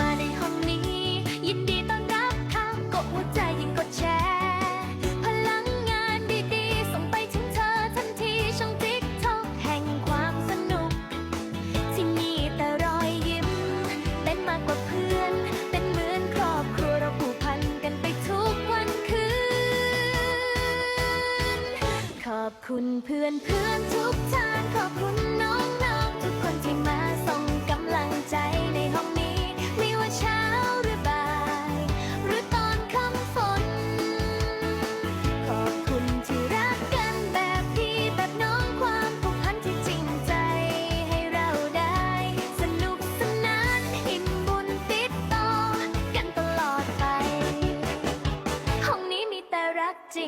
มาในห้องนี้ ยินดีต้อนรับค่ะกดหัวใจยิ่งกดแชร์พลังงานดีๆ ส่งไปถึงเธอทันทีช่องทิกทอกแห่งความสนุก ที่มีแต่รอยยิ้ม เป็นมากกว่าเพื่อน เป็นเหมือนครอบครัวเราผูกพันกันไปทุกวันคืน ขอบคุณเพื่อนเพื่อนทุกท่านขอบคุณ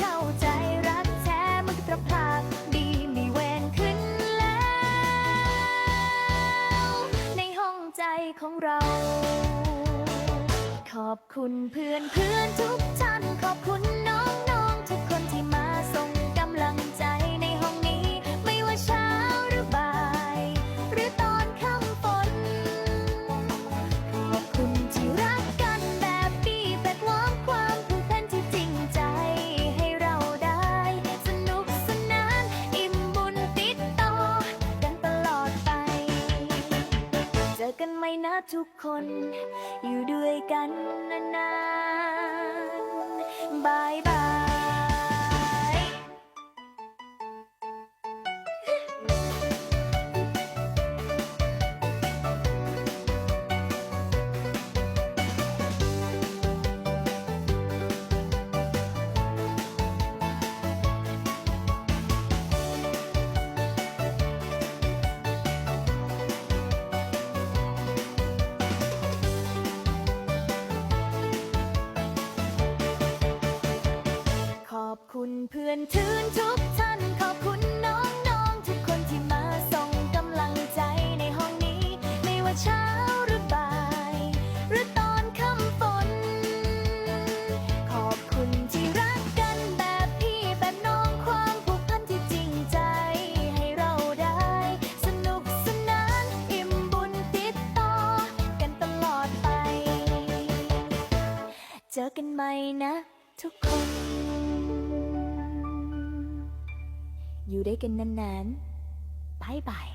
เข้าใจรักแท้มันคือตรภาพดีมีเวรขึ้นแล้ว ในห้องใจของเรา ขอบคุณเพื่อนเพื่อนทุก กันไหมนะทุกคน อยู่ด้วยกันนานๆบายบาย เพื่อนทืนทุกท่านขอบคุณน้องๆ ทุกคนที่มาส่งกำลังใจในห้องนี้ ไม่ว่าเช้าหรือบ่าย หรือตอนค่ำฝน ขอบคุณที่รักกันแบบพี่แบบน้องความผูกพันที่จริงใจ ให้เราได้ สนุกสนานอิ่มบุญติดต่อกันตลอดไป เจอกันใหม่นะ ทุกคน อยู่ด้วยกันนานๆบายบาย